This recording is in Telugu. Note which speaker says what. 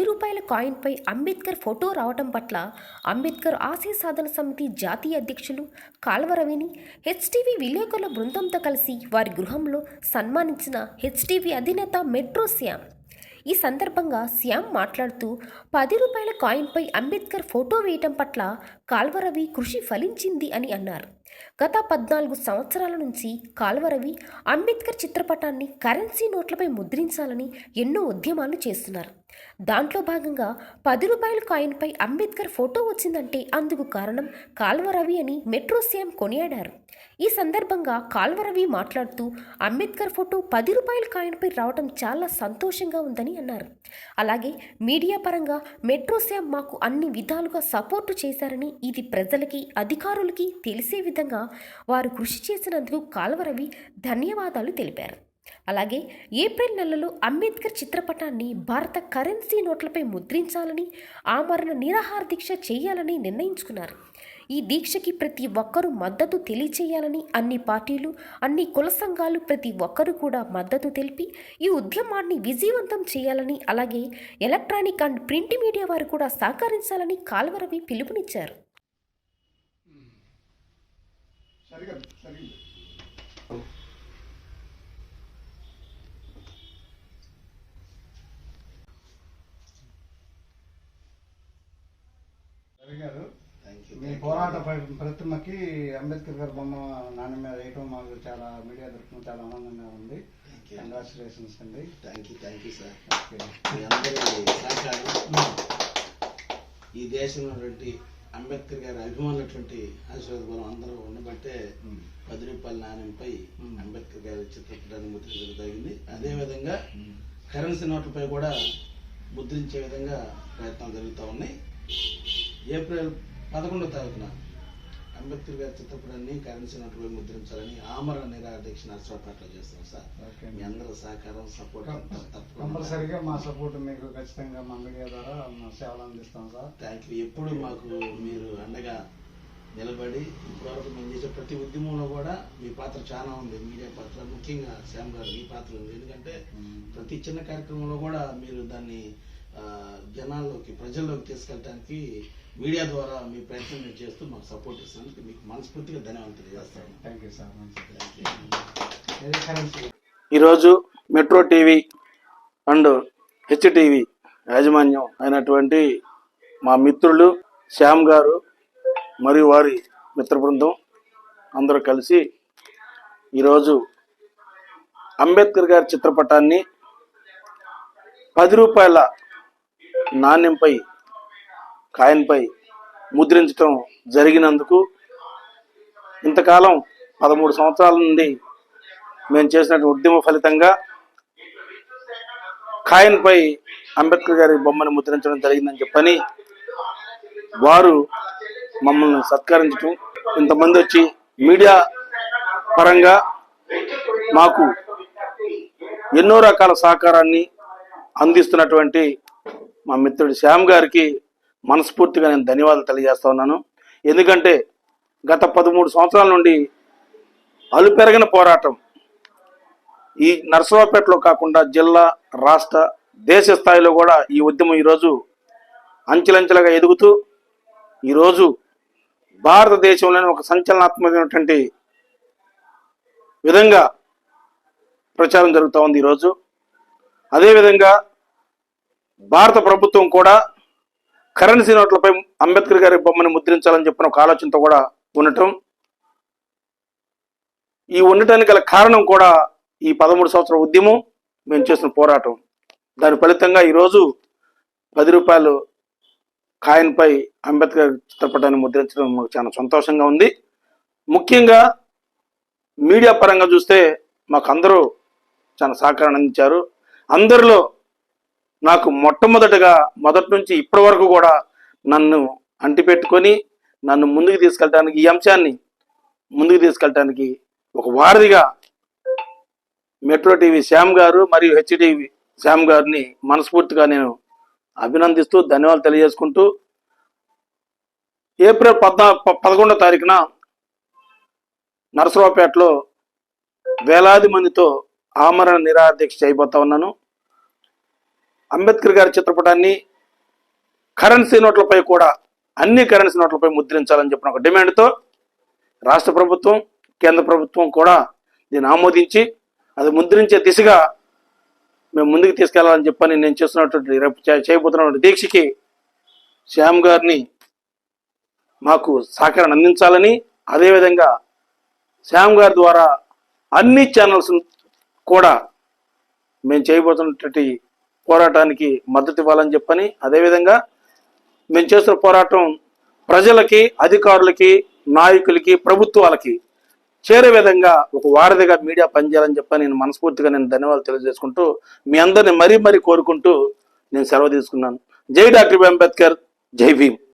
Speaker 1: పది రూపాయల కాయిన్పై అంబేద్కర్ ఫోటో రావటం పట్ల అంబేద్కర్ ఆశయ సాధన సమితి జాతీయ అధ్యక్షులు కాల్వరవిని హెచ్టీవీ విలేకరుల బృందంతో కలిసి వారి గృహంలో సన్మానించిన హెచ్టీవీ అధినేత మెట్రో శ్యామ్. ఈ సందర్భంగా శ్యామ్ మాట్లాడుతూ పది రూపాయల కాయిన్పై అంబేద్కర్ ఫోటో వేయటం పట్ల కాల్వరవి కృషి ఫలించింది అని అన్నారు. గత పద్నాలుగు సంవత్సరాల నుంచి కాల్వరవి అంబేద్కర్ చిత్రపటాన్ని కరెన్సీ నోట్లపై ముద్రించాలని ఎన్నో ఉద్యమాలు చేస్తున్నారు. దాంట్లో భాగంగా పది రూపాయల కాయిన్పై అంబేద్కర్ ఫోటో వచ్చిందంటే అందుకు కారణం కాల్వరవి అని మెట్రో సీఎం కొనియాడారు. ఈ సందర్భంగా కాల్వరవి మాట్లాడుతూ అంబేద్కర్ ఫోటో పది రూపాయల కాయిన్పై రావడం చాలా సంతోషంగా ఉందని అన్నారు. అలాగే మీడియా పరంగా మెట్రో సీఎం మాకు అన్ని విధాలుగా సపోర్టు చేశారని ఇది ప్రజలకి అధికారులకి తెలిసే విధంగా వారు కృషి చేసినందుకు కాల్వరవి ధన్యవాదాలు తెలిపారు. అలాగే ఏప్రిల్ నెలలో అంబేద్కర్ చిత్రపటాన్ని భారత కరెన్సీ నోట్లపై ముద్రించాలని ఆమరణ నిరాహార దీక్ష చేయాలని నిర్ణయించుకున్నారు. ఈ దీక్షకి ప్రతి ఒక్కరూ మద్దతు తెలియచేయాలని అన్ని పార్టీలు అన్ని కుల సంఘాలు ప్రతి ఒక్కరూ కూడా మద్దతు తెలిపి ఈ ఉద్యమాన్ని విజయవంతం చేయాలని అలాగే ఎలక్ట్రానిక్ అండ్ ప్రింట్ మీడియా వారు కూడా సహకరించాలని కాల్వరవి పిలుపునిచ్చారు.
Speaker 2: గారు మీ పోరాట ప్ర- ప్రతిమకి అంబేద్కర్ గారి బొమ్మ నాణ్య మీద వేయటం మాకు చాలా మీడియా తరఫున చాలా ఆనందంగా ఉంది. కంగ్రాచులేషన్స్ అండి.
Speaker 3: Thank you thank you sir మీ అందరి సహకారం. ఈ దేశంలో అంబేద్కర్ గారి అభిమానులటువంటి ఆశీర్వాద బలం అందరూ ఉండబట్టే పది రూపాయల నాణ్యంపై. అంబేద్కర్ గారి చిత్రపటాన్ని ముద్రించడం జరిగింది. అదేవిధంగా కరెన్సీ నోట్లపై కూడా ముద్రించే విధంగా ప్రయత్నాలు జరుగుతూ ఉన్నాయి. ఏప్రిల్ పదకొండో తారీఖున అంబేద్కర్ గారి చిత్రపటాన్ని కరెన్సీ నోట్లపై ముద్రించాలని ఆమరణ నిరాహార దీక్ష నరసరావుపేటలో చేస్తున్నాం సార్. మీ అందరూ సహకారం సపోర్ట్
Speaker 2: కంపల్సరిగా మా సపోర్ట్ మీకు ఖచ్చితంగా మా మీడియా ద్వారా సేవలు అందిస్తాం సార్.
Speaker 3: Thank you. ఎప్పుడు మాకు మీరు అండగా నిలబడి ఇప్పటివరకు మేము చేసే ప్రతి ఉద్యమంలో కూడా మీ పాత్ర చాలా ఉంది. మీడియా పాత్ర ముఖ్యంగా శ్యామ్ గారు మీ పాత్ర ఉంది. ఎందుకంటే ప్రతి చిన్న కార్యక్రమంలో కూడా మీరు దాన్ని జనాల్లోకి ప్రజల్లోకి తీసుకెళ్ళడానికి మీడియా ద్వారా మీ ప్రయత్నం చేస్తూ మాకు సపోర్ట్ ఇస్తున్నందుకు మీకు మనస్ఫూర్తిగా ధన్యవాదాలు తెలియజేస్తాను.
Speaker 4: ఈరోజు మెట్రో టీవీ అండ్ హెచ్టీవీ యాజమాన్యం అయినటువంటి మా మిత్రులు శ్యామ్ గారు మరియు వారి మిత్ర బృందం అందరూ కలిసి ఈరోజు అంబేద్కర్ గారి చిత్రపటాన్ని పది రూపాయల నాణ్యంపై కాయిన్పై ముద్రించటం జరిగినందుకు ఇంతకాలం పదమూడు సంవత్సరాల నుండి మేము చేసినటువంటి ఉద్యమ ఫలితంగా కాయిన్పై అంబేద్కర్ గారి బొమ్మను ముద్రించడం జరిగిందని చెప్పని వారు మమ్మల్ని సత్కరించడం ఇంతమంది వచ్చి మీడియా పరంగా మాకు ఎన్నో రకాల సహకారాన్ని అందిస్తున్నటువంటి మా మిత్రుడు శ్యామ్ గారికి మనస్ఫూర్తిగా నేను ధన్యవాదాలు తెలియజేస్తా ఉన్నాను. ఎందుకంటే గత పదమూడు సంవత్సరాల నుండి అలుపెరగిన పోరాటం ఈ నర్సరావుపేటలో కాకుండా జిల్లా రాష్ట్ర దేశ స్థాయిలో కూడా ఈ ఉద్యమం ఈరోజు అంచెలంచెలుగా ఎదుగుతూ ఈరోజు భారతదేశంలోని ఒక సంచలనాత్మకమైనటువంటి విధంగా ప్రచారం జరుగుతూ ఉంది ఈరోజు. అదేవిధంగా భారత ప్రభుత్వం కూడా కరెన్సీ నోట్లపై అంబేద్కర్ గారి బొమ్మని ముద్రించాలని చెప్పిన ఒక ఆలోచనతో కూడా ఉండటం. ఈ ఉండటానికి గల కారణం కూడా ఈ పదమూడు సంవత్సరాల ఉద్యమం మేము చేసిన పోరాటం. దాని ఫలితంగా ఈరోజు పది రూపాయలు కాయిన్పై అంబేద్కర్ చిత్రపటాన్ని ముద్రించడం మాకు చాలా సంతోషంగా ఉంది. ముఖ్యంగా మీడియా పరంగా చూస్తే మాకు అందరూ చాలా సహకారం అందించారు. అందరిలో నాకు మొట్టమొదటగా మొదటి నుంచి ఇప్పటి వరకు కూడా నన్ను అంటిపెట్టుకొని నన్ను ముందుకు తీసుకెళ్ళడానికి ఈ అంశాన్ని ముందుకు తీసుకెళ్ళటానికి ఒక వారధిగా మెట్రో టీవీ శ్యామ్ గారు మరియు హెచ్టీవీ శ్యామ్ గారిని మనస్ఫూర్తిగా నేను అభినందిస్తూ ధన్యవాదాలు తెలియజేసుకుంటూ ఏప్రిల్ పద్నా ప- పదకొండో తారీఖున నరసరావుపేటలో వేలాది మందితో ఆమరణ నిరాదీక్ష చేయబోతా ఉన్నాను. అంబేద్కర్ గారి చిత్రపటాన్ని కరెన్సీ నోట్లపై కూడా అన్ని కరెన్సీ నోట్లపై ముద్రించాలని చెప్పిన ఒక డిమాండ్తో రాష్ట్ర ప్రభుత్వం కేంద్ర ప్రభుత్వం కూడా దీన్ని ఆమోదించి అది ముద్రించే దిశగా మేము ముందుకు తీసుకెళ్ళాలని చెప్పని నేను చేస్తున్నటువంటి రేపు చేయబోతున్నటువంటి దీక్షకి శ్యామ్ గారిని మాకు సహకారం అందించాలని అదేవిధంగా శ్యామ్ గారి ద్వారా అన్ని ఛానల్స్ కూడా మేము చేయబోతున్నటువంటి పోరాటానికి మద్దతు ఇవ్వాలని చెప్పని అదేవిధంగా మేము చేస్తున్న పోరాటం ప్రజలకి అధికారులకి నాయకులకి ప్రభుత్వాలకి చేరే విధంగా ఒక వారధిగా మీడియా పనిచేయాలని చెప్పని నేను మనస్ఫూర్తిగా నేను ధన్యవాదాలు తెలియజేసుకుంటూ మీ అందరిని మరీ మరీ కోరుకుంటూ నేను సెలవు తీసుకున్నాను. జై డాక్టర్ అంబేద్కర్ జై భీమ్.